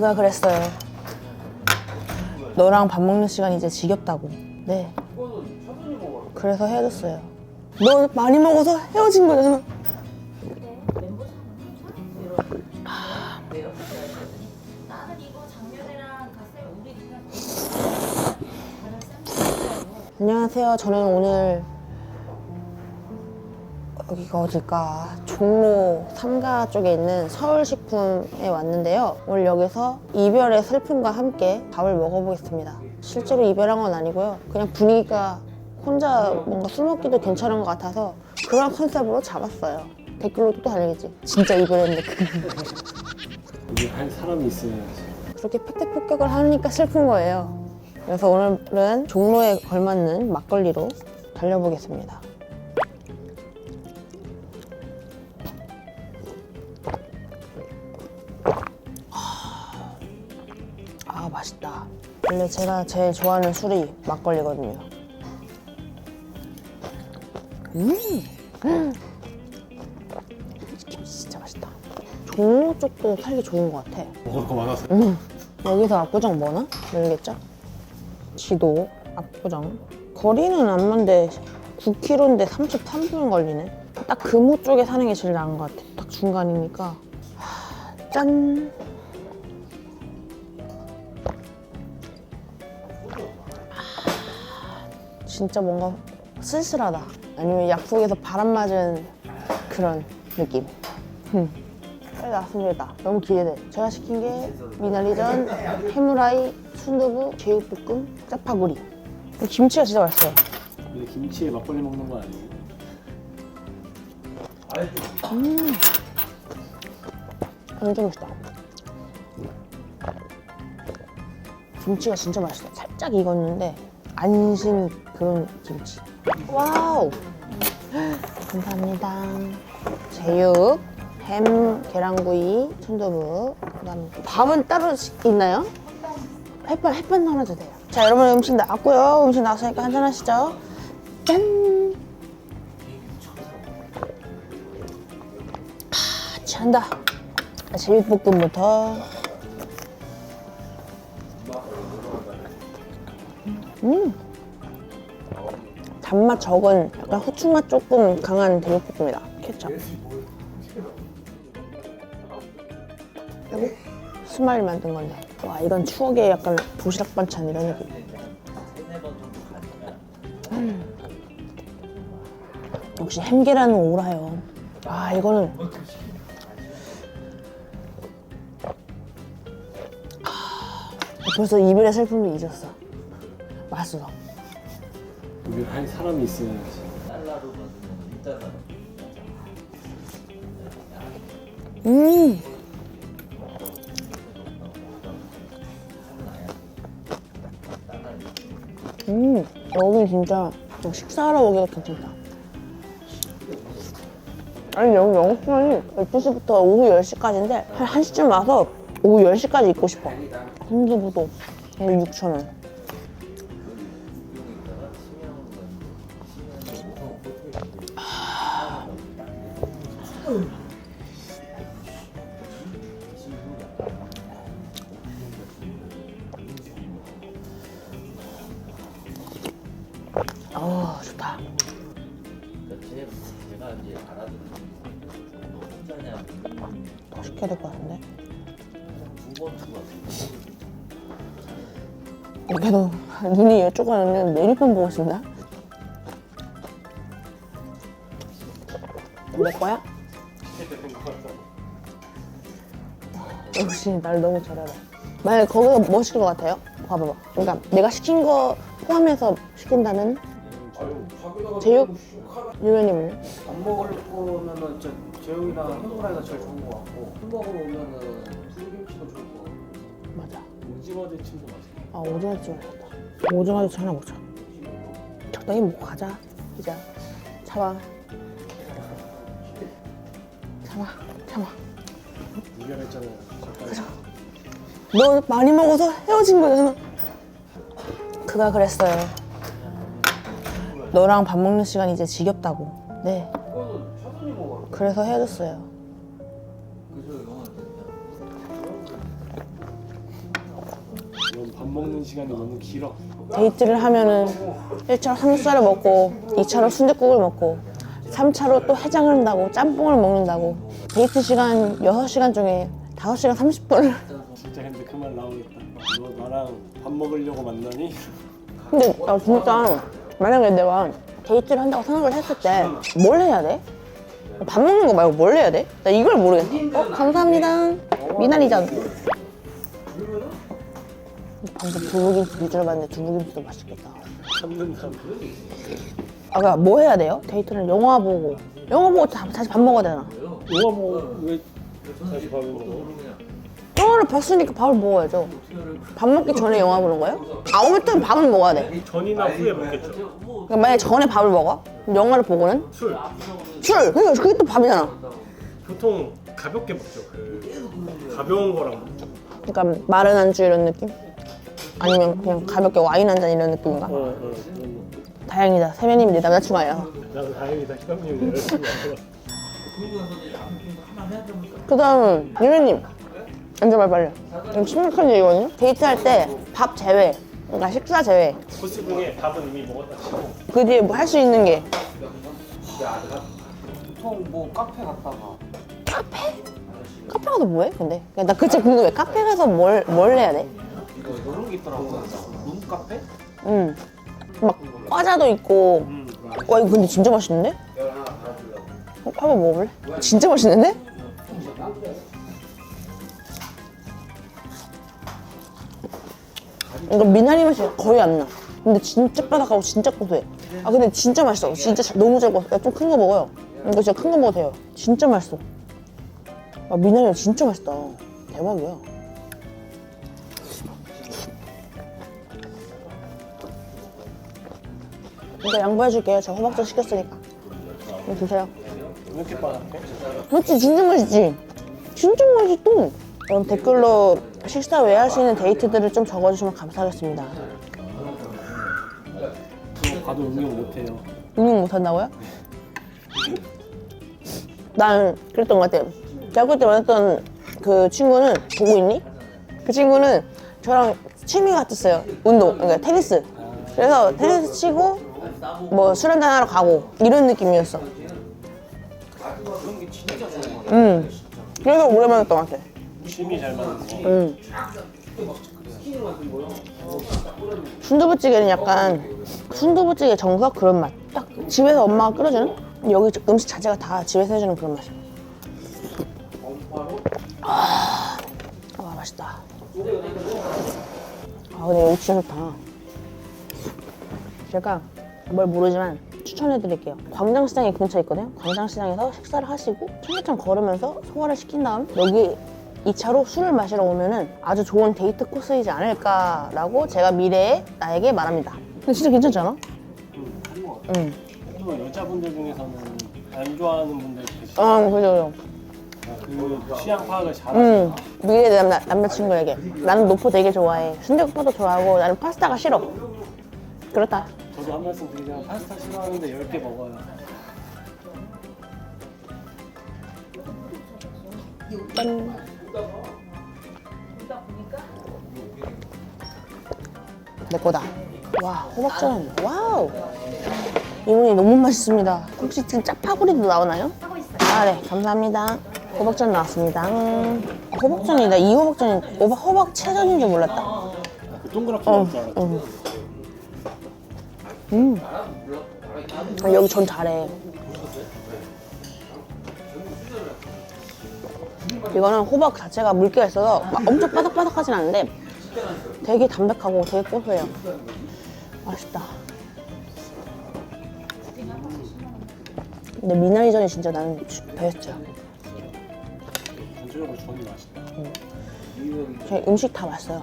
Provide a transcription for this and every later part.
그가 그랬어요. 너랑 밥 먹는 시간 이제 지겹다고. 네. 그래서 헤어졌어요. 너 많이 먹어서 헤어진 거잖아. 안녕하세요. 저는 오늘 여기가 어딜까? 종로 3가 쪽에 있는 서울식품에 왔는데요. 오늘 여기서 이별의 슬픔과 함께 밥을 먹어보겠습니다. 실제로 이별한 건 아니고요. 그냥 분위기가 혼자 뭔가 술 먹기도 괜찮은 것 같아서 그런 컨셉으로 잡았어요. 댓글로 또 달리겠지. 진짜 이별했는데 이게 할 사람이 있어야지. 그렇게 팩트 폭격을 하니까 슬픈 거예요. 그래서 오늘은 종로에 걸맞는 막걸리로 달려보겠습니다. 아 맛있다. 원래 제가 제일 좋아하는 술이 막걸리거든요. 음, 음. 김치 진짜 맛있다. 종로 쪽도 살기 좋은 것 같아. 먹을 거 많아서. 여기서 압구정 뭐나? 모르겠죠? 지도 압구정 거리는 안 먼데 9km인데 33분 걸리네 딱 금호 쪽에 사는 게 제일 나은 것 같아 딱 중간이니까 하, 짠 진짜 뭔가 쓸쓸하다 아니면 약속에서 바람 맞은 그런 느낌 음. 빨리 좋겠다. 너무 기대돼. 제가 시킨 게 미나리전, 해무라이, 순두부, 제육볶음, 짜파구리. 김치가 진짜 맛있어요. 근데 김치에 막걸리 먹는 거 아니에요? 완전 맛있다. 김치가 진짜 맛있어. 살짝 익었는데 안신 그런 김치. 와우. 감사합니다. 제육, 햄, 계란구이, 순두부, 그다음 밥은 따로 시- 있나요? 햇반 햇반 하나 주세요. 자 여러분 음식 나왔고요. 음식 나왔으니까 한잔 하시죠. 짠. 아, 취한다. 자, 제육볶음부터. 음. 단맛 적은 약간 후추맛 조금 강한 제육볶음이다. 케첩. 스마일 만든 건데. 와 이건 추억의 약간 도시락 반찬 이런 느낌. 음. 역시 햄계란은 오라요. 아 이거는 아, 벌써 이별의 슬픔을 잊었어. 맛있어. 이게 할 사람이 있어야지. 음. 음, 여기 진짜 식사하러 오기가 괜찮다. 아니, 여기 영업시간이 12시부터 오후 10시까지인데, 한 1시쯤 와서 오후 10시까지 있고 싶어. 순두부도 6,000원. 더 시켜야 될 것 같은데. 그래도 눈이 이쪽은 메뉴판 보고 싶나? 내 거야? 역시 날 너무 잘하네. 만약 거기서 뭐 시킬 것 같아요? 봐봐봐. 그러니까 내가 시킨 거 포함해서 시킨다면 제육 유면님은 안 먹을 거면은 저 제육이나 해물라이가 제일 좋은 거 같고 술 먹으러 오면은 불김치도 좋을 거 같고 맞아. 오징어 대침도 맛있어. 아 오징어찜 맛있다. 오징어찜 하나 먹자. 적당히 먹고 가자. 이제 참아. 참아. 참아. 가까이. 너 많이 먹어서 헤어진 거잖아. 그가 그랬어요. 너랑 밥 먹는 시간 이제 지겹다고. 네. 그래서 헤어졌어요. 그저 이거는 먹는 시간이 너무 길어. 데이트를 하면은 1차로 삼겹살을 먹고 2차로 순댓국을 먹고 3차로 또 해장을 한다고 짬뽕을 먹는다고 데이트 시간 6시간 중에 5시간 30분을 진짜 근데 그말 나오겠다. 너 나랑 밥 먹으려고 만나니? 근데 나 진짜 만약에 내가 데이트를 한다고 생각을 했을 때 뭘 해야 돼? 밥 먹는 거 말고 뭘 해야 돼? 나 이걸 모르겠어 어? 감사합니다 미나리전 방금 두부김치 위주로 봤는데 두부김치도 맛있겠다. 아, 그러니까 뭐 해야 돼요? 데이트는 영화 보고 영화 보고 다- 다시 밥 먹어야 되나? 영화 뭐왜 다시 밥을 먹어? 영화를 봤으니까 밥을 먹어야죠 밥 먹기 전에 영화 보는 거예요? 아무튼 밥은 먹어야 돼 전이나 후에 먹겠죠. 그러니까 만약에 전에 밥을 먹어? 그럼 영화를 보고는? 술. 술! 그러니까 그게 또 밥이잖아 보통 가볍게 먹죠. 그 가벼운 거랑 먹죠. 그러니까 마른 안주 이런 느낌? 아니면 그냥 가볍게 와인 한 잔 이런 느낌인가? 어, 어. 그런 다행이다 세면님이 내 남자친구 아니야 거. 나는 다행이다. 희감님 아니라. 그 다음은 유미님 앉아봐 빨리 이거 심각한 얘기거든요 데이트할 때 밥 제외 그러니까 식사 제외 코스 중에 밥은 이미 먹었다 치고 그 뒤에 뭐 할 수 있는 게 보통 뭐 카페 갔다가 카페 가서 뭐해 근데? 그러니까 나 그치 궁금해 카페 가서 뭘, 뭘 해야 돼? 그런 게 있더라고요. 룸 카페? 응. 막 과자도 있고 음, 와 이거 근데 진짜 맛있는데? 어, 한번 먹어볼래? 진짜 맛있는데? 이거 미나리 맛이 거의 안 나. 근데 진짜 바삭하고 진짜 고소해. 아 근데 진짜 맛있어. 진짜 잘- 너무 잘 구웠어. 좀큰 거 먹어요. 이거 진짜 큰 거 먹어도 돼요. 진짜 맛있어. 아 미나리 진짜 맛있다. 대박이야. 이거 양보해줄게요. 제가 호박전 시켰으니까. 이거 드세요. 이렇게 빠졌게? 그렇지 진짜 맛있지 진짜 맛있어 그럼 댓글로 식사 외에 할 수 있는 데이트들을 좀 적어주시면 감사하겠습니다 가도 응용 못해요. 응용 못한다고요? 난 그랬던 것 같아요 대학교 때 만났던 그 친구는 보고 있니? 그 친구는 저랑 취미 같았어요 운동 그러니까 테니스 그래서 테니스 치고 뭐 술 한잔 하러 가고 이런 느낌이었어 같아요. 음 그래서 오래 만났던 것 같아 취미 잘 맞는 거. 음. 순두부찌개는 약간 순두부찌개 정석 그런 맛. 딱 집에서 엄마가 끓여주는 여기 음식 자체가 다 집에서 해주는 그런 맛이야. 아, 와 맛있다. 아 근데 여기 진짜 좋다. 제가 뭘 모르지만 추천해드릴게요. 광장시장에 근처에 있거든요. 광장시장에서 식사를 하시고 청계천 걸으면서 소화를 시킨 다음 여기 2차로 술을 마시러 오면은 아주 좋은 데이트 코스이지 않을까라고 제가 미래에 나에게 말합니다. 근데 진짜 괜찮지 않아? 음, 그런 거 같아. 응. 또 여자분들 중에서는 안 좋아하는 분들 계시죠. 아, 그죠, 그 취향 파악을 그죠. 잘하시는 응. 미래 남, 남자친구에게. 나는 노포 되게 좋아해. 순대국밥도 좋아하고 나는 파스타가 싫어. 그렇다. 저도 한 말씀 드리자면 파스타 싫어하는데 10개 먹어요. 짠. 내 거다. 와, 호박전. 와우. 이모니 너무 맛있습니다. 혹시 지금 짜파구리도 나오나요? 하고 있어요. 아, 네. 감사합니다. 호박전 나왔습니다. 음. 호박전이다. 이 호박전이 호박, 호박 채전인 줄 몰랐다. 그 동그랗게 어, 줄. 응. 음. 아, 여기 전 잘해. 이거는 호박 자체가 물기가 있어서 막 엄청 바삭바삭하진 않은데 되게 담백하고 되게 고소해요. 맛있다. 근데 미나리전이 진짜 나는 베스트야. 전체적으로 전이 맛있다. 저희 음식 다 맛있어요.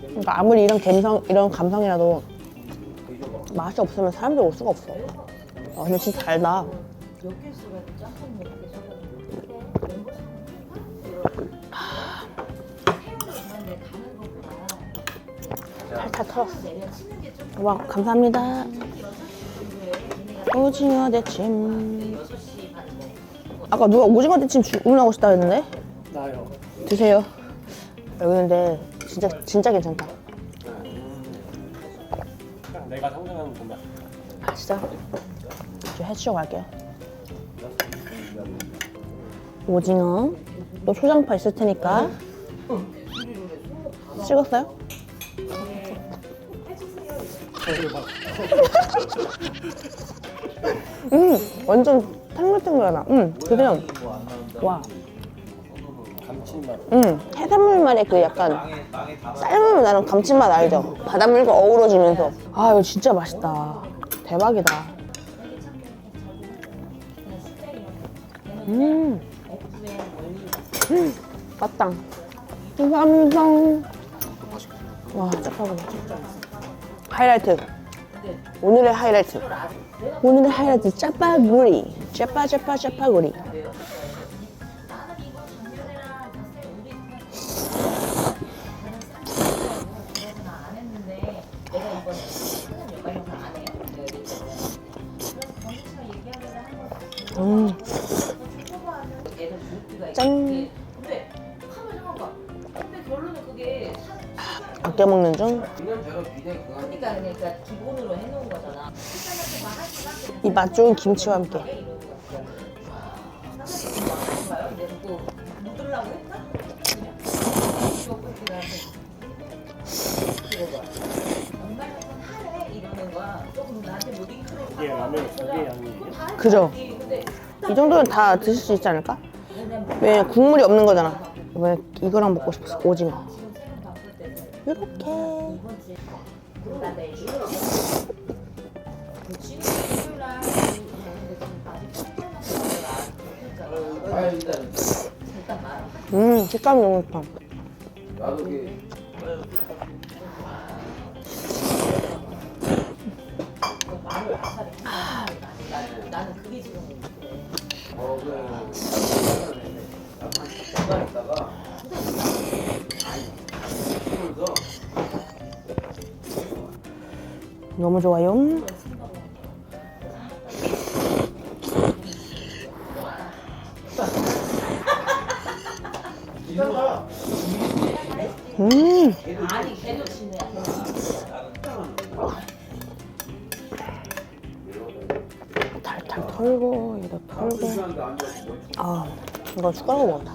그러니까 아무리 이런 감성 이런 감성이라도 맛이 없으면 사람들이 올 수가 없어. 아, 근데 진짜 달다. 여 것보다 탈탈 털었어. 와 감사합니다. 오징어 대침. 아까 누가 오징어 대침 주문하고 싶다 했는데 나요. 드세요. 여기 근데 진짜 진짜 괜찮다. 내가 상상하는 정말 아 진짜? 저 해치워 갈게요. 오징어. 또 초장파 있을 테니까. 찍었어요? 음, 완전 탱글탱글하다. 음, 그냥. 와. 음, 해산물 말의 그 약간 삶으면 나는 감칠맛 알죠? 바닷물과 어우러지면서 아 이거 진짜 맛있다. 대박이다. 음, 음, 맞다. 감사합니다. 와, 짜파구리. 하이라이트. 오늘의 하이라이트. 오늘의 하이라이트 짜파구리. 짜파 짜파 짜파구리. 그러니까 그러니까 기본으로 해놓은 거잖아. 이 맛 좋은 김치와 함께. 라면 두 개 양이에요? 그죠? 이 정도는 다 드실 수 있지 않을까? 왜 국물이 없는 거잖아. 이번에 이거랑 먹고 싶었어. 오징어. 이렇게. 지금 일요일 날 아직. 아 일단 일단 말아. 음, 식감 너무 좋다. 나도 그 말을 나는 나는 그게 지금 그래. 어그 잠깐 있다가 너무 좋아요. 이상하 음. 탈탈 털고, 얘도 털고. 아, 이건 숟가락으로 먹었다.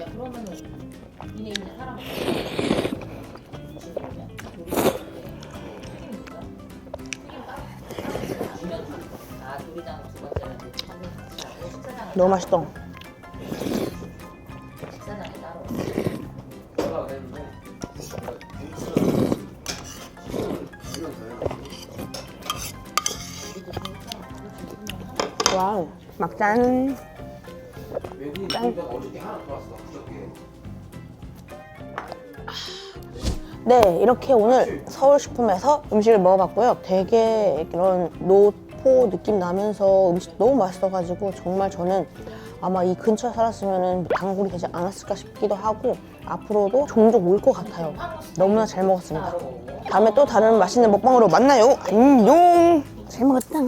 야 그러면은 니네 있는 사람 너무 맛있다. 와우, 막잔. 외 네, 이렇게 오늘 서울식품에서 음식을 먹어봤고요. 되게 이런 노포 느낌 나면서 음식 너무 맛있어가지고 정말 저는 아마 이 근처에 살았으면 단골이 되지 않았을까 싶기도 하고 앞으로도 종종 올 것 같아요. 너무나 잘 먹었습니다. 다음에 또 다른 맛있는 먹방으로 만나요. 안녕. 잘 먹었다.